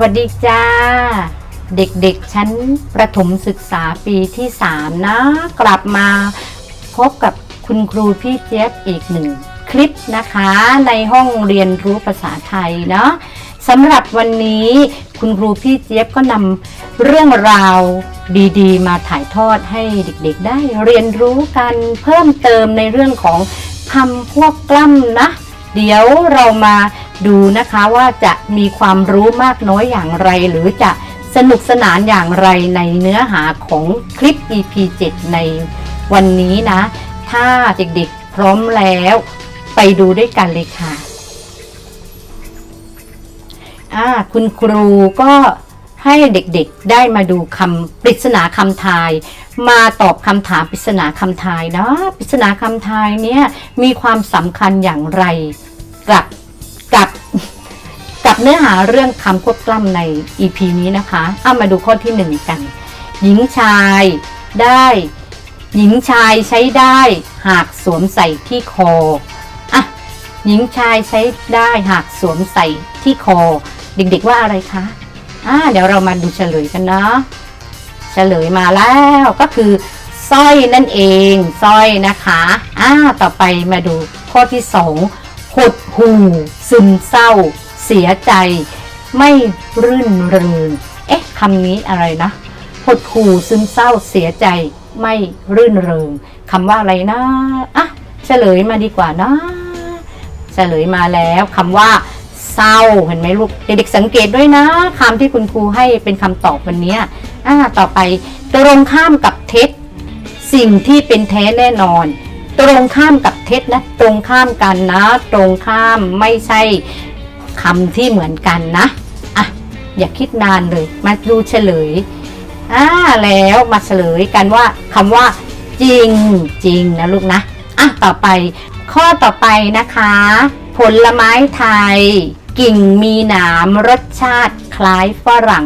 วัสดีจ้า เด็กๆชั้นประถมศึกษาปีที่ 3 นะ กลับมาพบกับคุณครูพี่เจี๊ยบอีกหนึ่งคลิปนะคะ ในห้องเรียนรู้ภาษาไทยเนาะสำหรับวันนี้คุณครูพี่เจี๊ยบก็นำเรื่องราวดีๆ มาถ่ายทอดให้เด็กๆ ได้เรียนรู้กันเพิ่มเติมในเรื่องของคำพวกกล้ำนะ เดี๋ยวเรามาดูนะคะว่าจะมีความรู้มากน้อยอย่างไร หรือจะสนุกสนานอย่างไรในเนื้อหาของคลิป EP 7ในวันนี้นะ ถ้าเด็กๆพร้อมแล้วไปดูด้วยกันเลยค่ะ คุณครูก็ ให้เด็กๆได้มาดูคำปริศนาคำทาย มาตอบคำถามปริศนาคำทายนะปริศนาคำทายเนี่ยมีความสำคัญอย่างไรกับกับกับเนื้อหาเรื่องคำควบกล้ำใน EP นี้นะคะเอามาดูข้อที่หนึ่งกัน หญิงชายได้ หญิงชายใช้ได้หากสวมใส่ที่คออะหญิงชายใช้ได้หากสวมใส่ที่คอ เด็กๆว่าอะไรคะ อ่าเดี๋ยวเรามาดูเฉลยกันเนาะเฉลยมาแล้วก็คือสร้อยนั่นเองสร้อยนะคะอ่าต่อไปมาดูข้อที่สองหดหูซึมเศร้า เสียใจ ไม่รื่นเริงเอ๊ะคำนี้อะไรนะหดหู่ซึมเศร้าเสียใจไม่รื่นเริงคำว่าอะไรนะอะเฉลยมาดีกว่านะเฉลยมาแล้วคำว่า เศร้าเห็นไหมลูกเด็กๆสังเกตด้วยนะคำที่คุณครูให้เป็นคำตอบวันนี้อ่าต่อไปตรงข้ามกับเท็จ สิ่งที่เป็นแท้แน่นอน ตรงข้ามกับเท็จนะตรงข้ามกันนะ ตรงข้ามไม่ใช่คำที่เหมือนกันนะอะอย่าคิดนานเลย มาดูเฉลยอ่าแล้วมาเฉลยกันว่าคำว่า จริงจริงนะลูกนะอะต่อไปข้อต่อไปนะคะ ผลไม้ไทย กิ่งมีหนามรสชาติคล้ายฝรั่ง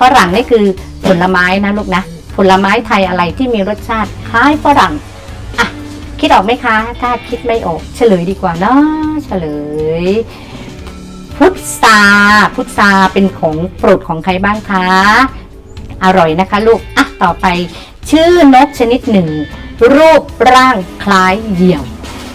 ฝรั่งนี่คือผลไม้นะลูกนะ ผลไม้ไทยอะไรที่มีรสชาติคล้ายฝรั่งอะคิดออกไหมคะ ถ้าคิดไม่ออก เฉลยดีกว่าเนาะเฉลย พุทราพุทราเป็นของโปรดของใครบ้างคะ อร่อยนะคะลูกอะต่อไป ชื่อนกชนิดหนึ่ง รูปร่างคล้ายเหยี่ยว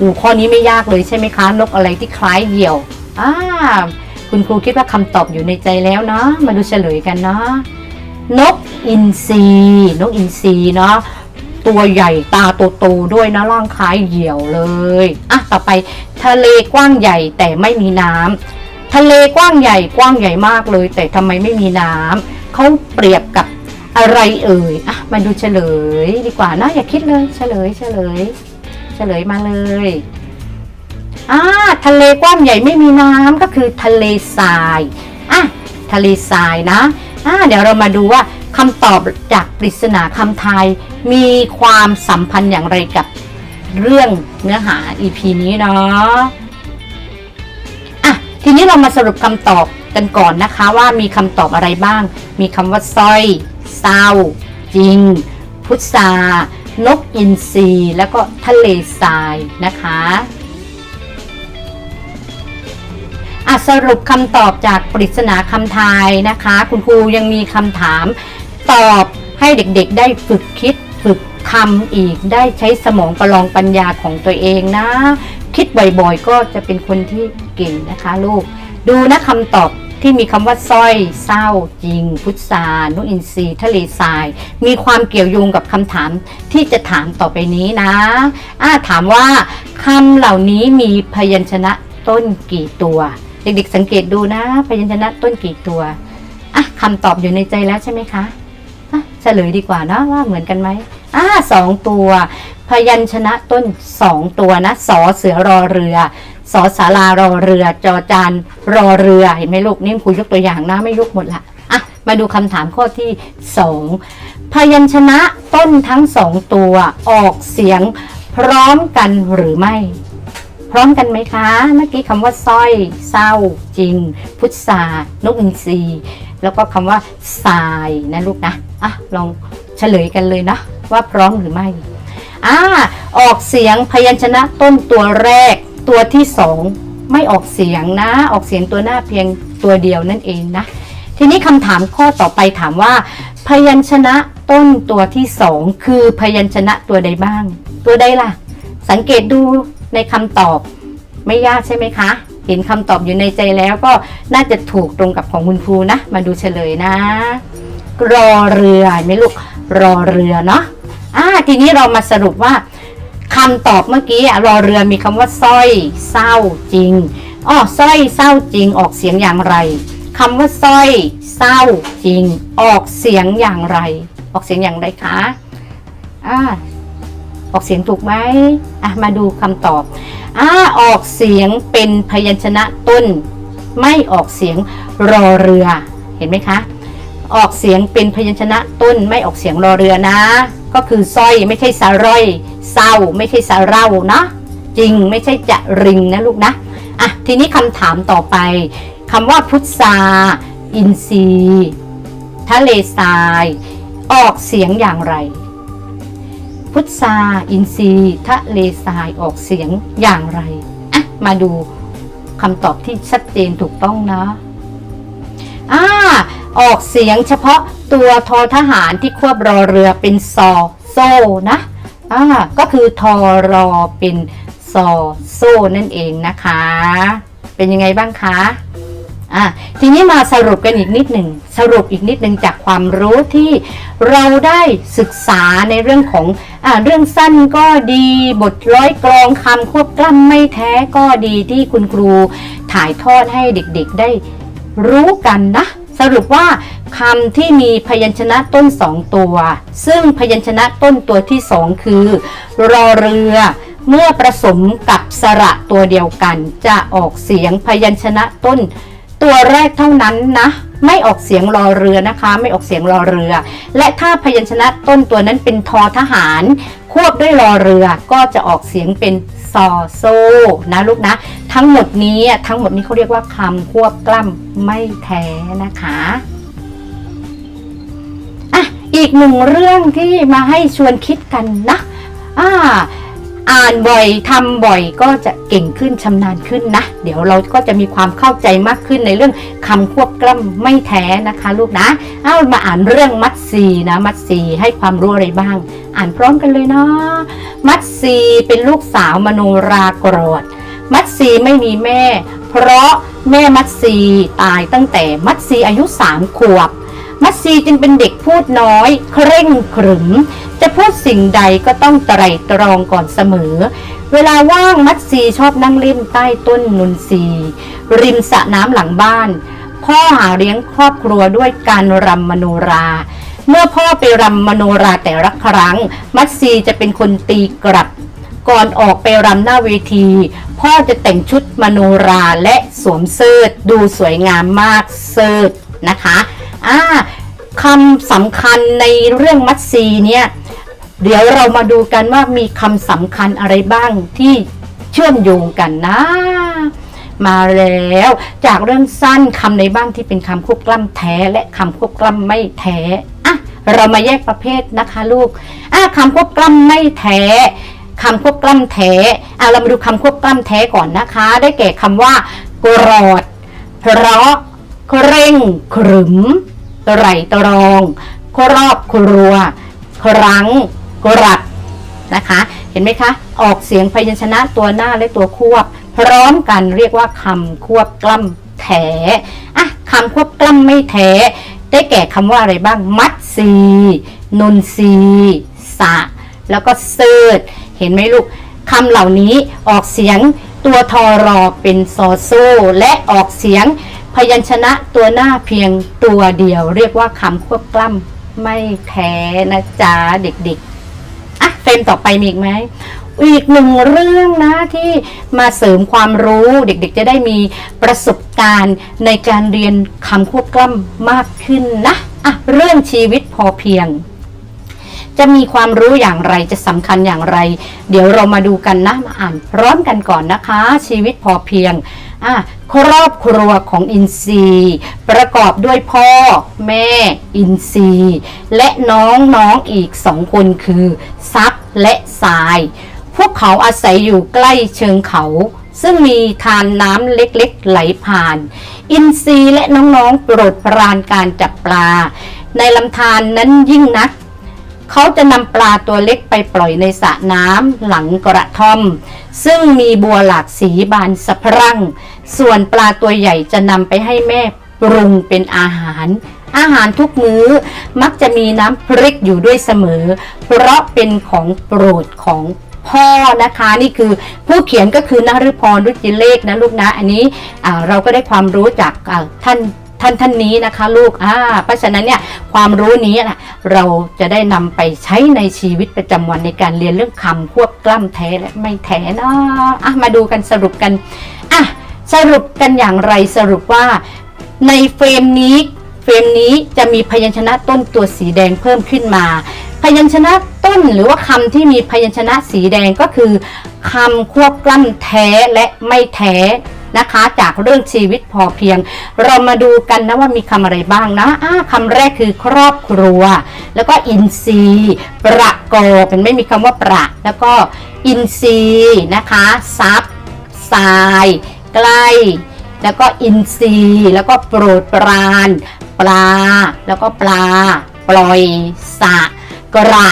อูข้อนี้ไม่ยากเลยใช่ไหมคะ นกอะไรที่คล้ายเหยี่ยว อ่าคุณครูคิดว่าคำตอบอยู่ในใจแล้วเนาะมาดูเฉลยกันเนาะนกอินทรีนกอินทรีเนาะตัวใหญ่ตาโตๆด้วยนะร่างคล้ายเหี่ยวเลยอะต่อไปทะเลกว้างใหญ่แต่ไม่มีน้ำทะเลกว้างใหญ่กว้างใหญ่มากเลย แต่ทำไมไม่มีน้ำเขาเปรียบกับอะไรเอ่ยอะมาดูเฉลยดีกว่านะอย่าคิดเลยเฉลยเฉลย เฉลยมาเลย อ่าทะเลกว้างใหญ่ไม่มีน้ำก็คือทะเลทรายอะทะเลทรายนะอ่าเดี๋ยวเรามาดูว่าคำตอบจากปริศนาคำทย มีความสัมพันธ์อย่างไรกับเรื่องเนื้อหา EP นี้เนาะอะทีนี้เรามาสรุปคำตอบกันก่อนนะคะว่ามีคำตอบอะไรบ้าง มีคำว่าสร้อยเศร้า จริง พุทรานกอินทรีแล้วก็ทะเลทรายนะคะ อะสรุปคำตอบจากปริศนาคำทายนะคะ คุณครูยังมีคำถามตอบให้เด็กๆ ได้ฝึกคิดฝึกคำอีกได้ใช้สมองประลองปัญญาของตัวเองนะ คิดบ่อยๆ ก็จะเป็นคนที่เก่งนะคะลูก ดูนะคำตอบที่มีคำว่าสร้อยเศร้าจริง พุทรานุอินทรีทะเลทราย มีความเกี่ยวโยงกับคำถามที่จะถามต่อไปนี้นะอ่าถามว่าคำเหล่านี้มีพยัญชนะต้นกี่ตัว เด็กๆสังเกตดูนะ พยัญชนะต้นกี่ตัวอะคำตอบอยู่ในใจแล้วใช่ไหมคะอะเฉลยดีกว่านะว่าเหมือนกันไหมอ่าสองตัว พยัญชนะต้นสองตัวนะสอเสือรอเรือสอสารารอเรือ จอจานรอเรือเห็นไหมลูกนี่ครูยกตัวอย่างนะไม่ยกหมดละอะมาดูคำถามข้อที่สองพยัญชนะต้นทั้งสองตัวออกเสียงพร้อมกันหรือไม่ พร้อมกันไหมคะ เมื่อกี้คำว่าสร้อยเศร้า จริง พุทธา นกอินทรีแล้วก็คำว่าทรายนะลูกนะอะลองเฉลยกันเลยนะว่าพร้อมหรือไม่อ่าออกเสียงพยัญชนะต้นตัวแรกตัวที่สองไม่ออกเสียงนะ ออกเสียงตัวหน้าเพียงตัวเดียวนั่นเองนะ ทีนี้คำถามข้อต่อไปถามว่า พยัญชนะต้นตัวที่สองคือพยัญชนะตัวใดบ้าง ตัวใดล่ะ สังเกตดู ในคำตอบไม่ยากใช่ไหมคะ เห็นคำตอบอยู่ในใจแล้วก็น่าจะถูกตรงกับของคุณครูนะ มาดูเฉลยนะ รอเรือไหมลูก รอเรือเนาะอ่าทีนี้เรามาสรุปว่าคำตอบเมื่อกี้รอเรือมีคำว่าสร้อยเศร้าจริงอ๋อสร้อยเศร้าจริงออกเสียงอย่างไรคำว่าสร้อยเศร้าจริง ออกเสียงอย่างไร ออกเสียงอย่างไรคะอ่า ออกเสียงถูกไหมอะมาดูคำตอบอ่าออกเสียงเป็นพยัญชนะต้น ไม่ออกเสียงรอเรือ เห็นไหมคะ ออกเสียงเป็นพยัญชนะต้น ไม่ออกเสียงรอเรือนะ ก็คือสร้อยไม่ใช่สาร้อยเศร้า ไม่ใช่สาเร่านะจริงไม่ใช่จะริงนะลูกนะอะทีนี้คำถามต่อไปคำว่าพุทราอินทรีย์ทะเลทราย ออกเสียงอย่างไร พุทราอินทรีย์ทะเลทรายออกเสียงอย่างไรอะมาดูคำตอบที่ชัดเจนถูกต้องนะอ่าออกเสียงเฉพาะตัวทอทหารที่ควบรอเรือเป็นซอโซ่นะอ่าก็คือทอรอเป็นซอโซ่นั่นเองนะคะ เป็นยังไงบ้างคะ อะทีนี้มาสรุปกันอีกนิดหนึ่งสรุปอีกนิดหนึ่งจากความรู้ที่เราได้ศึกษาในเรื่องของอ่าเรื่องสั้นก็ดีบทร้อยกรองคำควบกล้ำไม่แท้ก็ดีที่คุณครูถ่ายทอดให้เด็กๆได้รู้กันนะ สรุปว่าคำที่มีพยัญชนะต้นสองตัว ซึ่งพยัญชนะต้นตัวที่สองคือ รอเรือเมื่อผสมกับสระตัวเดียวกัน จะออกเสียงพยัญชนะต้น ตัวแรกเท่านั้นนะไม่ออกเสียงรอเรือนะคะ ไม่ออกเสียงรอเรือ และถ้าพยัญชนะต้นตัวนั้นเป็นทอทหาร ควบด้วยรอเรือก็จะออกเสียงเป็นซอโซนะลูกนะ ทั้งหมดนี้ทั้งหมดนี้เขาเรียกว่าคำควบกล้ำไม่แท้นะคะอะอีกหนึ่งเรื่องที่มาให้ชวนคิดกันนะอ่า อ่านบ่อยทำบ่อยก็จะเก่งขึ้นชำนาญขึ้นนะ เดี๋ยวเราก็จะมีความเข้าใจมากขึ้นในเรื่องคำควบกล้ำไม่แท้นะคะ ลูกนะเอามาอ่านเรื่องมัดซีนะมัดซีให้ความรู้อะไรบ้าง อ่านพร้อมกันเลยเนาะมัดซีเป็นลูกสาวมโนรากรอดมัดซีไม่มีแม่ เพราะแม่มัดซีตายตั้งแต่มัดซีอายุสามขวบ มัดซีจึงเป็นเด็กพูดน้อย เคร่งขรึม จะพูดสิ่งใดก็ต้องไตร่ตรองก่อนเสมอ เวลาว่างมัดซีชอบนั่งเล่นใต้ต้นนุนซีริมสระน้ำหลังบ้าน พ่อหาเลี้ยงครอบครัวด้วยการรำมโนรา เมื่อพ่อไปรำมโนราแต่ละครั้ง มัดซีจะเป็นคนตีกลับ ก่อนออกไปรำหน้าเวที พ่อจะแต่งชุดมโนราและสวมเสื้อดูสวยงามมากเสื้อนะคะอ่าคำสำคัญในเรื่องมัดซีเนี่ย เดี๋ยวเรามาดูกันว่ามีคำสำคัญอะไรบ้างที่เชื่อมโยงกันนะ มาแล้วจากเรื่องสั้นคำในบ้างที่เป็นคำควบกล้ำแท้และคำควบกล้ำไม่แท้อะเรามาแยกประเภทนะคะลูกอะคำควบกล้ำไม่แท้คำควบกล้ำแท้อะเรามาดูคำควบกล้ำแท้ก่อนนะคะ ได้แก่คำว่ากรอดเพราะเคร่งขรึมไตรตรอง ครอบครัว ครั้ง กรับนะคะ เห็นไหมคะ ออกเสียงพยัญชนะตัวหน้าและตัวควบ พร้อมกันเรียกว่าคำควบกล้ำแถอะคำควบกล้ำไม่แท้ได้แก่คำว่าอะไรบ้าง มัดซีนุนซีสะ แล้วก็เซิร์ดเห็นไหมลูกคำเหล่านี้ออกเสียงตัวทอรอเป็นซอโซและออกเสียงพยัญชนะตัวหน้าเพียงตัวเดียว เรียกว่าคำควบกล้ำไม่แท้นะจ๊ะเด็กๆ เฟรมต่อไปมีอีกไหมอีกหนึ่งเรื่องนะที่มาเสริมความรู้เด็กๆ จะได้มีประสบการณ์ในการเรียนคำควบกล้ำมากขึ้นนะอะเรื่องชีวิตพอเพียง จะมีความรู้อย่างไรจะสำคัญอย่างไร เดี๋ยวเรามาดูกันนะมาอ่านพร้อมกันก่อนนะคะ ชีวิตพอเพียงอะครอบครัวของอินทรีย์ประกอบด้วยพ่อ แม่ อินทรีย์และน้องน้องอีกสองคนคือ ซับและสาย พวกเขาอาศัยอยู่ใกล้เชิงเขา ซึ่งมีทานน้ำเล็กๆไหลผ่าน อินทรีและน้องๆโปรดปรานการจับปลา ในลำธารนนั้นยิ่งนัก เขาจะนำปลาตัวเล็กไปปล่อยในสระน้ำหลังกระท่อม ซึ่งมีบัวหลากสีบานสะพรั่ง ส่วนปลาตัวใหญ่จะนำไปให้แม่ปรุงเป็นอาหาร อาหารทุกมื้อ มักจะมีน้ำพริกอยู่ด้วยเสมอ เพราะเป็นของโปรดของพ่อนะคะนี่คือผู้เขียนก็คือนฤพรรุจิเลขนะลูกนะอันนี้เราก็ได้ความรู้จากท่านท่านท่านนี้นะคะลูกอ่าเพราะฉะนั้นเนี่ยความรู้นี้นะเราจะได้นำไปใช้ในชีวิตประจำวันในการเรียนเรื่องคำควบกล้ำแท้และไม่แท้นะอะมาดูกันสรุปกันอะสรุปกันอย่างไรสรุปว่าในเฟรมนี้ เฟรมนี้จะมีพยัญชนะต้นตัวสีแดงเพิ่มขึ้นมา พยัญชนะต้นหรือว่าคำที่มีพยัญชนะสีแดงก็คือคำควบกล้ำแท้และไม่แท้นะคะ จากเรื่องชีวิตพอเพียง เรามาดูกันนะว่ามีคำอะไรบ้างนะคำแรกคือครอบครัว แล้วก็อินทรีย์ประกอบเป็นไม่มีคำว่าประ แล้วก็อินทรีย์นะคะซับทราย ใกล้ แล้วก็อินทรีย์แล้วก็โปรดปราน ปลา แล้วก็ปลา ปล่อยสะกระ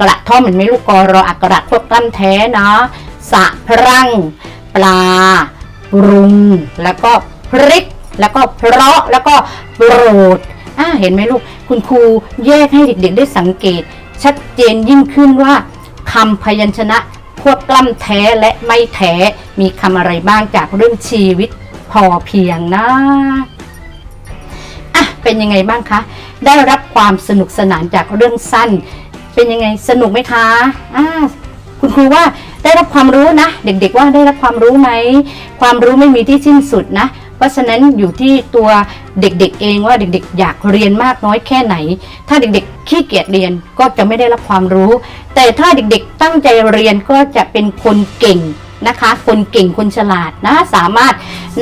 กระท่อมเหมือนไม่ลูกกอรออักระพวกกล้ำแท้เนาะสะพรั่ง ปลา ปรุง แล้วก็พริก แล้วก็เพราะแล้วก็โปรดอ่าเห็นไหมลูก คุณครูแยกให้เด็กๆได้สังเกต ชัดเจนยิ่งขึ้นว่าคำพยัญชนะควบกล้ำแท้และไม่แท้มีคำอะไรบ้างจากเรื่องชีวิตพอเพียงนะ เป็นยังไงบ้างคะ ได้รับความสนุกสนานจากเรื่องสั้น เป็นยังไงสนุกไหมคะอ่าคุณครูว่าได้รับความรู้นะ เด็กๆว่าได้รับความรู้ไหม ความรู้ไม่มีที่สิ้นสุดนะ เพราะฉะนั้นอยู่ที่ตัวเด็กๆเองว่าเด็กๆ อยากเรียนมากน้อยแค่ไหน ถ้าเด็กๆขี้เกียจเรียนก็จะไม่ได้รับความรู้ แต่ถ้าเด็กๆตั้งใจเรียนก็จะเป็นคนเก่ง นะคะ คนเก่งคนฉลาดนะสามารถ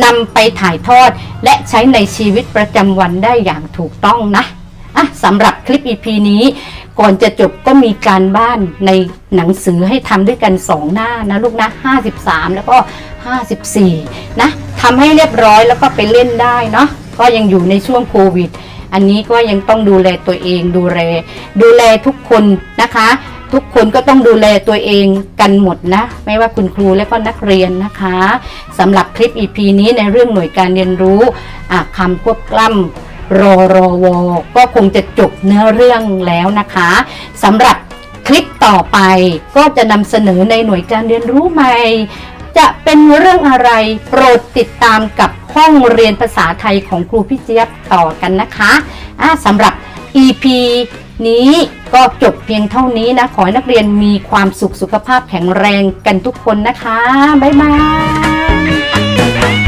นำไปถ่ายทอดและใช้ในชีวิตประจำวันได้อย่างถูกต้องนะอะสำหรับคลิป EP นี้ก่อนจะจบก็มีการบ้านในหนังสือให้ทำด้วยกัน 2 หน้านะลูกนะ 53 แล้วก็ 54 นะทำให้เรียบร้อยแล้วก็ไปเล่นได้เนาะก็ยังอยู่ในช่วงโควิด อันนี้ก็ยังต้องดูแลตัวเองดูแล ดูแลทุกคนนะคะ ทุกคนก็ต้องดูแลตัวเองกันหมดนะ ไม่ว่าคุณครูและก็นักเรียนนะคะสำหรับคลิป EP นี้ในเรื่องหน่วยการเรียนรู้คำควบกล้ำรอรอวอก็คงจะจบเนื้อเรื่องแล้วนะคะสำหรับคลิปต่อไปก็จะนำเสนอในหน่วยการเรียนรู้ใหม่ จะเป็นเรื่องอะไรโปรดติดตามกับห้องเรียนภาษาไทยของครูพี่เจี๊ยบต่อกันนะคะะสำหรับ EP นี้ ก็จบเพียงเท่านี้นะ ขอให้นักเรียนมีความสุขสุขภาพแข็งแรงกันทุกคนนะคะ บ๊ายบาย